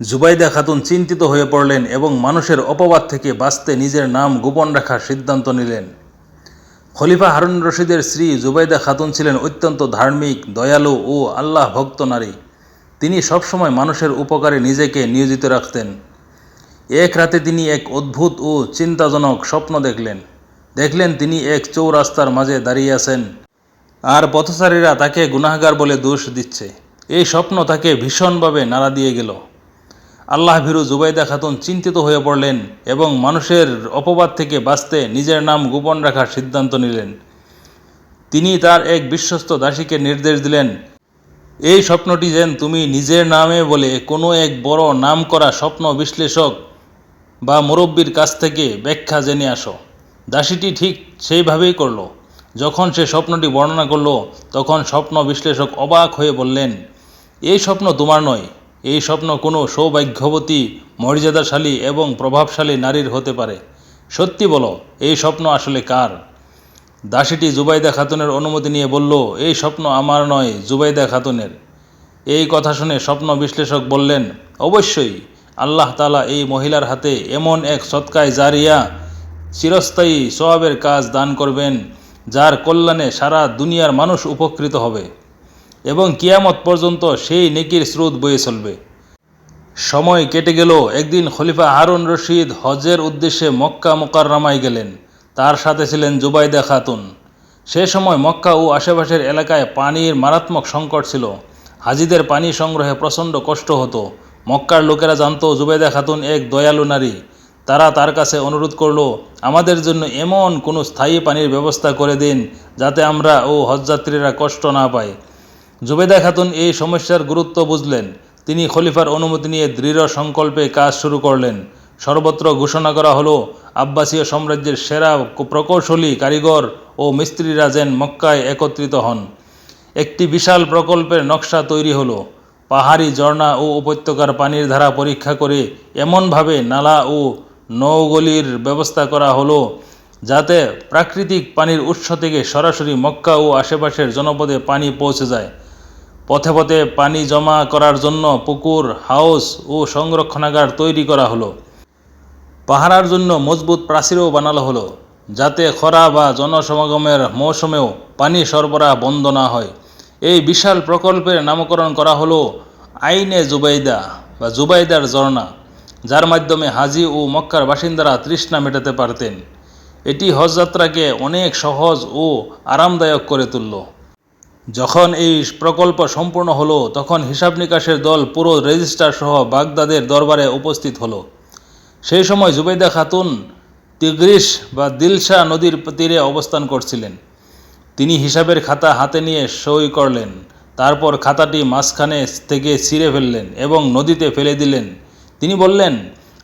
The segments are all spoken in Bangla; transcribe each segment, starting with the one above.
জুবাইদা খাতুন চিন্তিত হয়ে পড়লেন এবং মানুষের অপবাদ থেকে বাঁচতে নিজের নাম গোপন রাখার সিদ্ধান্ত নিলেন। খলিফা হারুন রশিদের স্ত্রী জুবাইদা খাতুন ছিলেন অত্যন্ত ধার্মিক, দয়ালু ও আল্লাহ ভক্ত নারী। তিনি সবসময় মানুষের উপকারে নিজেকে নিয়োজিত রাখতেন। এক রাতে তিনি এক অদ্ভুত ও চিন্তাজনক স্বপ্ন দেখলেন। দেখলেন তিনি এক চৌরাস্তার মাঝে দাঁড়িয়ে আছেন। আর পথচারীরা তাকে গুনাহগার বলে দোষ দিচ্ছে। এই স্বপ্ন তাকে ভীষণভাবে নাড়া দিয়ে গেল। আল্লাহ ভীরু জুবাইদা খাতুন চিন্তিত হয়ে পড়লেন এবং মানুষের অপবাদ থেকে বাঁচতে নিজের নাম গোপন রাখার সিদ্ধান্ত নিলেন। তিনি তার এক বিশ্বস্ত দাসীকে নির্দেশ দিলেন, এই স্বপ্নটি যেন তুমি নিজের নামে বলে কোনো এক বড় নাম করা স্বপ্ন বিশ্লেষক বা মুরব্বীর কাছ থেকে ব্যাখ্যা জেনে আসো। দাসীটি ঠিক সেইভাবেই করল। যখন সে স্বপ্নটি বর্ণনা করল, তখন স্বপ্ন বিশ্লেষক অবাক হয়ে বললেন, এই স্বপ্ন তোমার নয় এই স্বপ্ন কোনো সৌভাগ্যবতী, মর্যাদাশালী এবং প্রভাবশালী নারীর হতে পারে। সত্যি বলো, এই স্বপ্ন আসলে কার? দাসীটি জুবাইদা খাতুনের অনুমতি নিয়ে বলল, এই স্বপ্ন আমার নয়, জুবাইদা খাতুনের। এই কথা শুনে স্বপ্ন বিশ্লেষক বললেন, অবশ্যই, আল্লাহ তালা এই মহিলার হাতে এমন এক সৎকায় জারিয়া চিরস্থায়ী সওয়াবের কাজ দান করবেন, যার কল্যাণে সারা দুনিয়ার মানুষ উপকৃত হবে। এবং কিয়ামত পর্যন্ত সেই নেকির স্রোত বয়ে চলবে। সময় কেটে গেল, একদিন খলিফা হারুন রশিদ হজের উদ্দেশ্যে মক্কা মোকাররামায় গেলেন। তার সাথে ছিলেন জুবাইদা খাতুন। সে সময় মক্কা ও আশেপাশের এলাকায় পানির মারাত্মক সংকট ছিল। হাজিদের পানি সংগ্রহে প্রচণ্ড কষ্ট হতো। মক্কার লোকেরা জানত, জুবাইদা খাতুন এক দয়ালু নারী। তারা তার কাছে অনুরোধ করল, আমাদের জন্য এমন কোনো স্থায়ী পানির ব্যবস্থা করে দিন, যাতে আমরা ও হজযাত্রীরা কষ্ট না পাই জুবেদা খাতুন এই সমস্যার গুরুত্ব বুঝলেন। তিনি খলিফার অনুমতি নিয়ে দৃঢ় সংকল্পে কাজ শুরু করলেন। সর্বত্র ঘোষণা করা হলো, আব্বাসীয় সাম্রাজ্যের সেরা প্রকৌশলী, কারিগর ও মিস্ত্রিরা যেন মক্কায় একত্রিত হন। একটি বিশাল প্রকল্পের নকশা তৈরি হলো। পাহাড়ি ঝর্ণা ও উপত্যকার পানির ধারা পরীক্ষা করে এমনভাবে নালা ও নৌগলির ব্যবস্থা করা হলো, যাতে প্রাকৃতিক পানির উৎস থেকে সরাসরি মক্কা ও আশেপাশের জনপদে পানি পৌঁছে যায়। পথে পথে পানি জমা করার জন্য পুকুর, হাউস ও সংরক্ষণাগার তৈরি করা হলো। পাহারার জন্য মজবুত প্রাচীরও বানানো হলো, যাতে খরা বা জনসমাগমের মৌসুমেও পানি সরবরাহ বন্ধ না হয়। এই বিশাল প্রকল্পের নামকরণ করা হলো আইনে জুবাইদা বা জুবাইদার ঝর্ণা, যার মাধ্যমে হাজি ও মক্কার বাসিন্দারা তৃষ্ণা মেটাতে পারতেন। এটি হজযাত্রাকে অনেক সহজ ও আরামদায়ক করে তুলল। যখন এই প্রকল্প সম্পূর্ণ হলো, তখন হিসাব নিকাশের দল পুরো রেজিস্ট্রার সহ বাগদাদের দরবারে উপস্থিত হলো। সেই সময় জুবেদা খাতুন তিগ্রিস বা দিলশা নদীর তীরে অবস্থান করছিলেন। তিনি হিসাবের খাতা হাতে নিয়ে সই করলেন। তারপর খাতাটি মাঝখানে থেকে ছিঁড়ে ফেললেন এবং নদীতে ফেলে দিলেন। তিনি বললেন,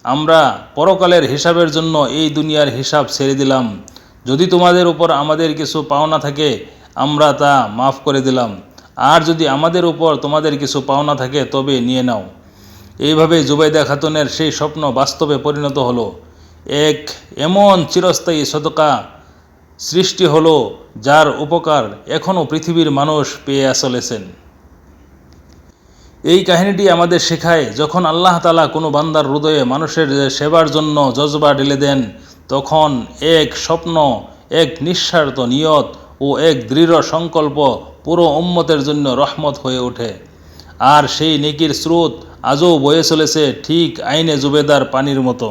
আমরা পরকালের হিসাবের জন্য এই দুনিয়ার হিসাব ছেড়ে দিলাম। যদি তোমাদের উপর আমাদের কিছু পাওনা থাকে আমরা তা মাফ করে দিলাম। আর যদি আমাদের উপর তোমাদের কিছু পাওনা থাকে, তবে নিয়ে নাও। এইভাবে জুবাইদা খাতুনের সেই স্বপ্ন বাস্তবে পরিণত হলো। এক এমন চিরস্থায়ী সদকা সৃষ্টি হলো, যার উপকার এখনও পৃথিবীর মানুষ পেয়ে চলেছেন। এই কাহিনীটি আমাদের শেখায়, যখন আল্লাহ তালা কোনো বান্দার হৃদয়ে মানুষের সেবার জন্য জজবা ঢেলে দেন, তখন এক স্বপ্ন, এক নিঃস্বার্থ নিয়ত ও এক দৃঢ় সংকল্প পুরো উম্মতের জন্য রহমত হয়ে ওঠে। আর সেই নেকির স্রোত আজও বয়ে চলেছে ঠিক আইনে জুবেদার পানির মতো।